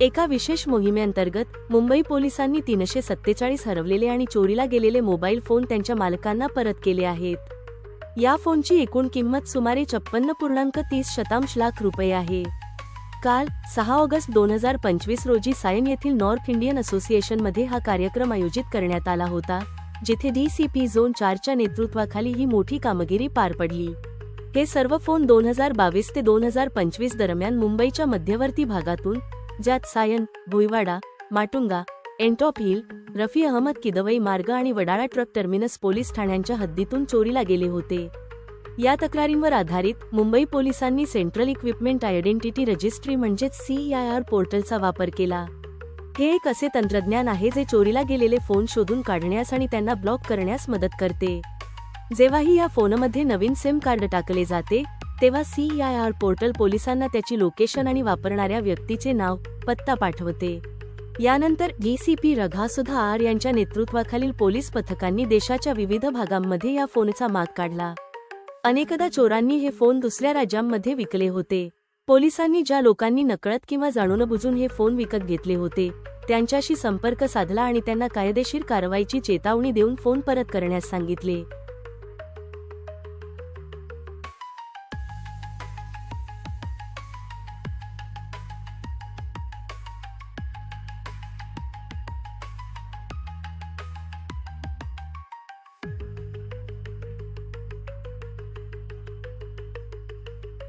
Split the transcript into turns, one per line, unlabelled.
एका विशेष मोहिमेअंतर्गत मुंबई पोलिसांनी तीनशे सत्तेचाळीस हरवलेले आणि चोरीला गेलेले मोबाईल फोन त्यांच्या मालकांना परत केले आहेत. या फोनची एकूण किंमत सुमारे छप्पन्न पूर्णांक तीस शतांश लाख रुपये आहे. काल सहा ऑगस्ट दोन हजार पंचवीस रोजी सायन येथील नॉर्थ इंडियन असोसिएशनमध्ये हा कार्यक्रम आयोजित करण्यात आला होता जिथे डीसीपी झोन चारच्या नेतृत्वाखाली ही मोठी कामगिरी पार पडली. हे सर्व फोन दोन हजार बावीस ते दोन हजार पंचवीस दरम्यान मुंबईच्या मध्यवर्ती भागातून ज्यात सायन भुईवाडा माटुंगा एन्टॉप हिल रफी अहमद किदवई मार्ग आणि वडाळा ट्रक टर्मिनस पोलीस ठाण्यांच्या हद्दीतून चोरीला गेले होते. या तक्रारींवर आधारित मुंबई पोलिसांनी सेंट्रल इक्विपमेंट आयडेंटिटी रजिस्ट्री म्हणजेच सीआयआर पोर्टलचा वापर केला. हे एक असे तंत्रज्ञान आहे जे चोरीला गेलेले फोन शोधून काढण्यास आणि त्यांना ब्लॉक करण्यास मदत करते. जेव्हाही या फोनमध्ये नवीन सिम कार्ड टाकले जाते तेव्हा सीआयआर पोर्टल पोलिसांना त्याची लोकेशन आणि वापरणाऱ्या व्यक्तीचे नाव पत्ता पाठवते. यानंतर डीसीपी रघासुधा आर यांच्या नेतृत्वाखालील पोलीस पथकांनी देशाच्या विविध भागांमध्ये या फोनचा माग काढला. अनेकदा चोरांनी हे फोन दुसऱ्या राज्यांमध्ये विकले होते. पोलिसांनी ज्या लोकांनी नकळत किंवा जाणून बुजून हे फोन विकत घेतले होते त्यांच्याशी संपर्क साधला आणि त्यांना कायदेशीर कारवाईची चेतावणी देऊन फोन परत करण्यास सांगितले.